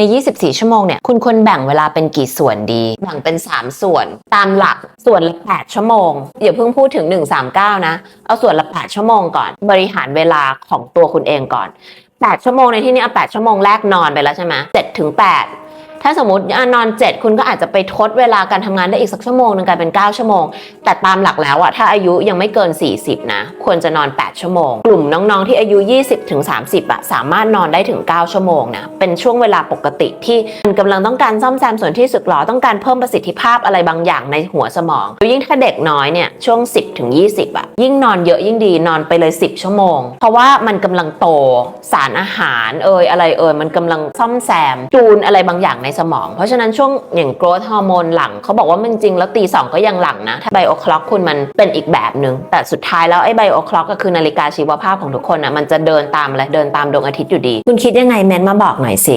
ใน 24 ชั่วโมงเนี่ย คุณควรแบ่งเวลาเป็นกี่ส่วนดี แบ่งเป็น 3 ส่วน ตามหลักส่วนละ 8 ชั่วโมง อย่าเพิ่งพูดถึง 139 นะ เอาส่วนละ 8 ชั่วโมงก่อน บริหารเวลาของตัวคุณเองก่อน 8 ชั่วโมงในที่นี้เอา8ชั่วโมงแรกนอนไปแล้วใช่ไหม7ถึง8ถ้าสมมติอะนอน 7 คุณก็อาจจะไปทดเวลาการทำงานได้อีกสักชั่วโมงหนึงกลายเป็น 9 ชั่วโมง แต่ตามหลักแล้วอะถ้าอายุยังไม่เกิน 40 นะ ควรจะนอน 8 ชั่วโมง กลุ่มน้องๆที่อายุ 20ถึง30อะสามารถนอนได้ถึง 9 ชั่วโมงนะเป็นช่วงเวลาปกติที่มันกำลังต้องการซ่อมแซมส่วนที่สึกหรอต้องการเพิ่มประสิทธิภาพอะไรบางอย่างในหัวสมองยิ่งถ้าเด็กน้อยเนี่ยช่วง 10ถึง20อะยิ่งนอนเยอะยิ่งดีนอนไปเลย 10 ชั่วโมง เพราะว่ามันกำลังโตสารอาหารเอยอะไรเอยมันกำลังซ่อมแซมจูนอะไรบางอย่างในสมอง เพราะฉะนั้นช่วงอย่างโกรทฮอร์โมนหลังเขาบอกว่ามันจริงแล้วตีสองก็ยังหลังนะถ้าไบโอคล็อกคุณมันเป็นอีกแบบหนึ่งแต่สุดท้ายแล้วไอ้ไบโอคล็อกก็คือนาฬิกาชีวภาพของทุกคนอะมันจะเดินตามอะไรเดินตามดวงอาทิตย์อยู่ดี คุณคิดยังไงเมนมาบอกหน่อยสิ